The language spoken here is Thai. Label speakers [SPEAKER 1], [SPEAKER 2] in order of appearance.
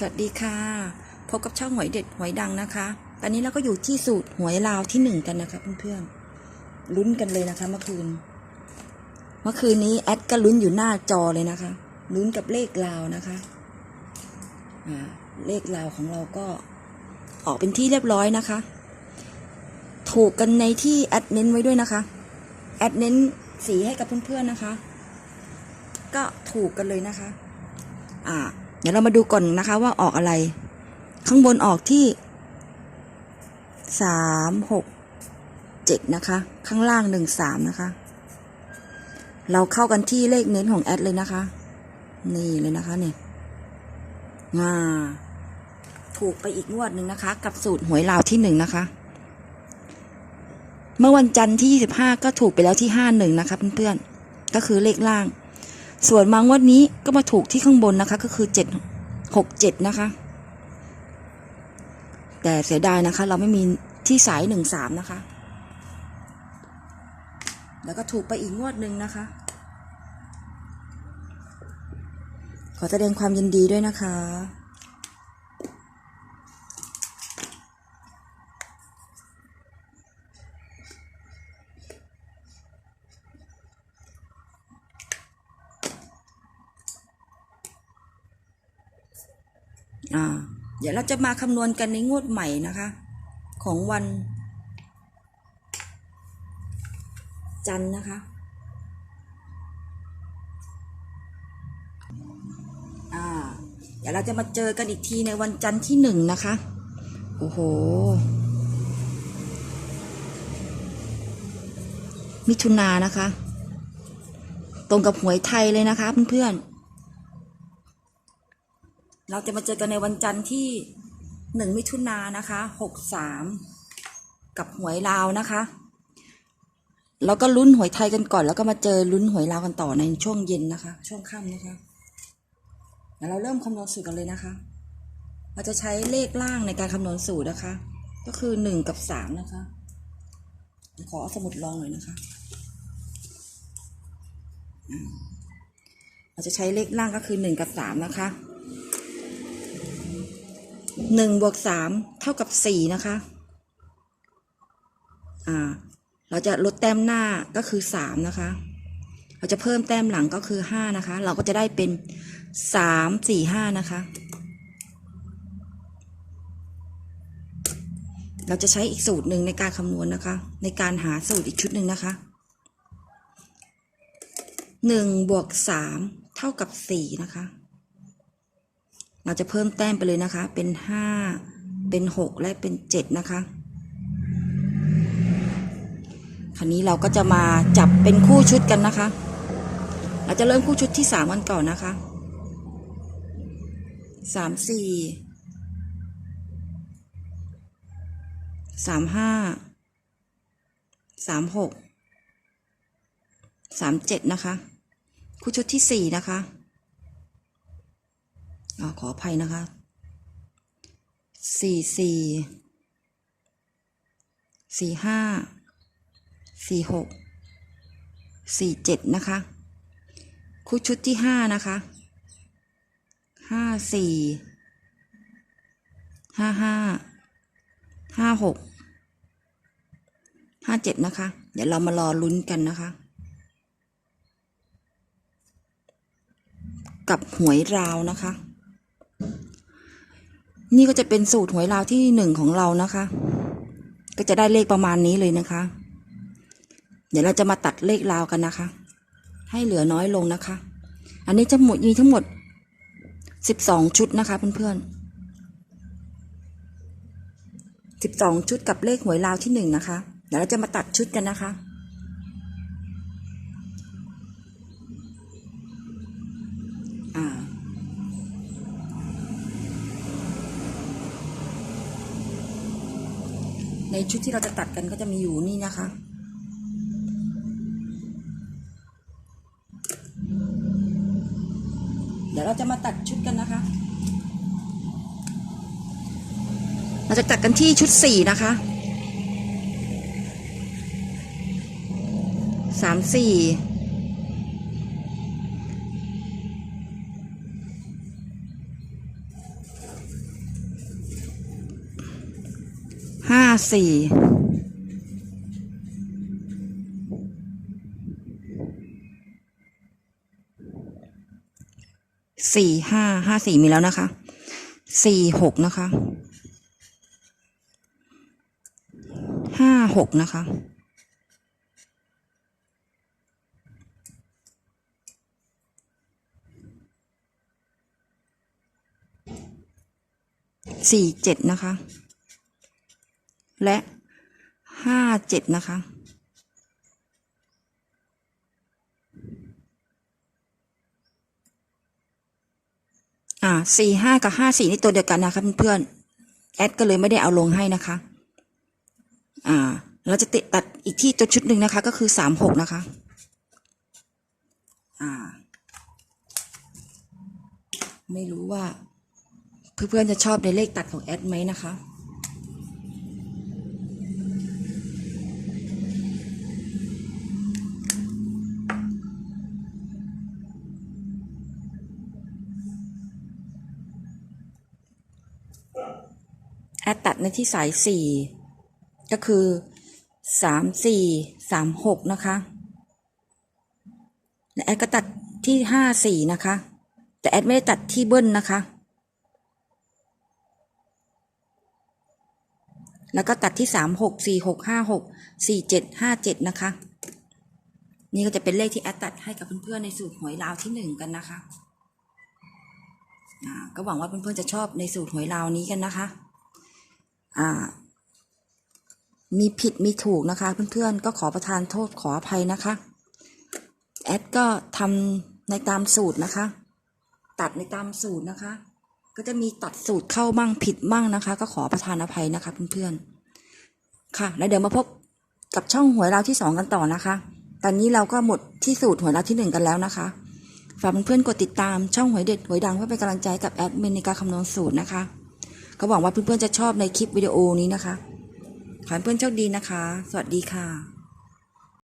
[SPEAKER 1] สวัสดีค่ะ พบกับช่องหวยเด็ดหวยดังนะคะ ตอนนี้เราก็อยู่ที่สูตรหวยลาวที่หนึ่งกันนะคะเพื่อนๆลุ้นกันเลยนะคะเมื่อคืน เมื่อคืนนี้แอดก็ลุ้นอยู่หน้าจอเลยนะคะลุ้นกับเลขลาวนะคะอ่าเลขลาวของเราก็ออกเป็นที่เรียบร้อยนะคะ ถูกกันในที่แอดเน้นไว้ด้วยนะคะแอดเน้นสีให้กับเพื่อนๆนะคะ ก็ถูกกันเลยนะคะ อ่า ดี๋ยวเรามาดูก่อนนะคะว่าออกอะไร ข้างบนออกที่สามหกเจ็ดนะคะ ข้างล่างหนึ่งสามนะคะ เราเข้ากันที่เลขเน้นของแอดเลยนะคะ นี่เลยนะคะเนี่ยมาถูกไปอีกงวดหนึ่งนะคะ กับสูตรหวยลาวที่หนึ่งนะคะ เมื่อวันจันทร์ที่ 25 ก็ถูกไปแล้วที่ 51 นะคะเพื่อนๆ ก็คือเลขล่าง ส่วนมางวดนี้ก็มาถูกที่ข้างบนนะคะ ก็คือเจ็ดหกเจ็ดนะคะ แต่เสียดายนะคะ เราไม่มีที่สายหนึ่งสามนะคะ แล้วก็ถูกไปอีกงวดหนึ่งนะคะ ขอแสดงความยินดีด้วยนะคะ อ่าเดี๋ยวเราจะมาคำนวณกันในงวดใหม่นะคะ ของวัน จันทร์นะคะอ่าเดี๋ยวเราจะมาเจอกันอีกทีในวันจันทร์ที่หนึ่งนะคะ โอ้โห มิถุนานนะคะ ตรงกับหวยไทยเลยนะคะเพื่อนๆ เราจะมาเจอกันในวันจันทร์ที่หนึ่งมิถุนายนนะคะหกสามกับหวยลาวนะคะ แล้วก็ลุ้นหวยไทยกันก่อน แล้วก็มาเจอลุ้นหวยลาวกันต่อในช่วงเย็นนะคะ ช่วงค่ำนะคะเดี๋ยวเราเริ่มคำนวณสูตรกันเลยนะคะ เราจะใช้เลขล่างในการคำนวณสูตรนะคะ ก็คือหนึ่งกับสามนะคะขอเอาสมุดลองหน่อยนะคะ เราจะใช้เลขล่างก็คือหนึ่งกับสามนะคะ หนึ่งบวกสามเท่ากับสี่นะคะ อ่า เราจะลดแต้มหน้าก็คือสามนะคะ เราจะเพิ่มแต้มหลังก็คือห้านะคะ เราก็จะได้เป็นสามสี่ห้านะคะ เราจะใช้อีกสูตรหนึ่งในการคำนวณนะคะ ในการหาสูตรอีกชุดหนึ่งนะคะหนึ่งบวกสามเท่ากับสี่นะคะ เราจะเพิ่มแต้มไปเลยนะคะ เป็นห้าเป็นหกและเป็นเจ็ดนะคะ คราวนี้เราก็จะมาจับเป็นคู่ชุดกันนะคะ เราจะเริ่มคู่ชุดที่สามกันก่อนนะคะสามสี่สามห้าสามหกสามเจ็ดนะคะ คู่ชุดที่สี่นะคะ ออขออภัยนะคะสี่สี่สี่ห้าสี่หกสี่เจ็ดนะคะคู่ชุดที่ห้านะคะห้าสี่ห้าห้าห้าหกห้าเจ็ดนะคะ เดี๋ยวเรามารอลุ้นกันนะคะ กับหวยราวนะคะ นี่ก็จะเป็นสูตรหวยราวที่หนึ่งของเรานะคะ ก็จะได้เลขประมาณนี้เลยนะคะ เดี๋ยวเราจะมาตัดเลขราวกันนะคะ ให้เหลือน้อยลงนะคะ อันนี้จะหมดมีทั้งหมดสิบสองชุดนะคะเพื่อนๆสิบสองชุดกับเลขหวยราวที่หนึ่งนะคะ เดี๋ยวเราจะมาตัดชุดกันนะคะอ่า ในชุดที่เราจะตัดกันก็จะมีอยู่นี่นะคะ เดี๋ยวเราจะมาตัดชุดกันนะคะ เราจะตัดกันที่ชุดสี่นะคะสามสี่ สี่สี่ห้าห้าสี่มีแล้วนะคะสี่หกนะคะห้าหกนะคะสี่เจ็ดนะคะ และห้าเจ็ดนะคะ อ่าสี่ห้ากับห้าสี่นี่ตัวเดียวกันนะคะเพื่อนๆแอดก็เลยไม่ได้เอาลงให้นะคะ อ่า เราจะติตัดอีกที่ตัวชุดหนึ่งนะคะ ก็คือสามหกนะคะ อ่า ไม่รู้ว่าเพื่อนๆจะชอบในเลขตัดของแอดไหมนะคะ แอดตัดในที่สายสี่ก็คือสามสี่สามหกนะคะและแอดก็ตัดที่ห้าสี่นะคะ แต่แอดไม่ได้ตัดที่เบิ้ลนะคะ แล้วก็ตัดที่สามหกสี่หกห้าหกสี่เจ็ดห้าเจ็ดนะคะ นี่ก็จะเป็นเลขที่แอดตัดให้กับเพื่อนๆในสูตรหวยลาวที่หนึ่งกันนะคะก็หวังว่าเพื่อนๆจะชอบในสูตรหวยลาวนี้กันนะคะ อ่า มีผิดมีถูกนะคะ เพื่อนๆ ก็ขอประทานโทษขออภัยนะคะ แอดก็ทำในตามสูตรนะคะ ตัดในตามสูตรนะคะ ก็จะมีตัดสูตรเข้ามั่งผิดมั่งนะคะ ก็ขอประทานอภัยนะคะ เพื่อนๆ ค่ะ แล้วเดี๋ยวมาพบกับช่องหวยเราวที่สองกันต่อนะคะ ตอนนี้เราก็หมดที่สูตรหวยเราวที่หนึ่งกันแล้วนะคะฝากเพื่อนๆกดติดตามช่องหวยเด็ดหวยดังเพื่อเป็นกำลังใจกับแอดมินในการคำนวณสูตรนะคะ ก็หวังว่าเพื่อนๆจะชอบในคลิปวิดีโอนี้นะคะ ขอให้เพื่อนโชคดีนะคะ สวัสดีค่ะ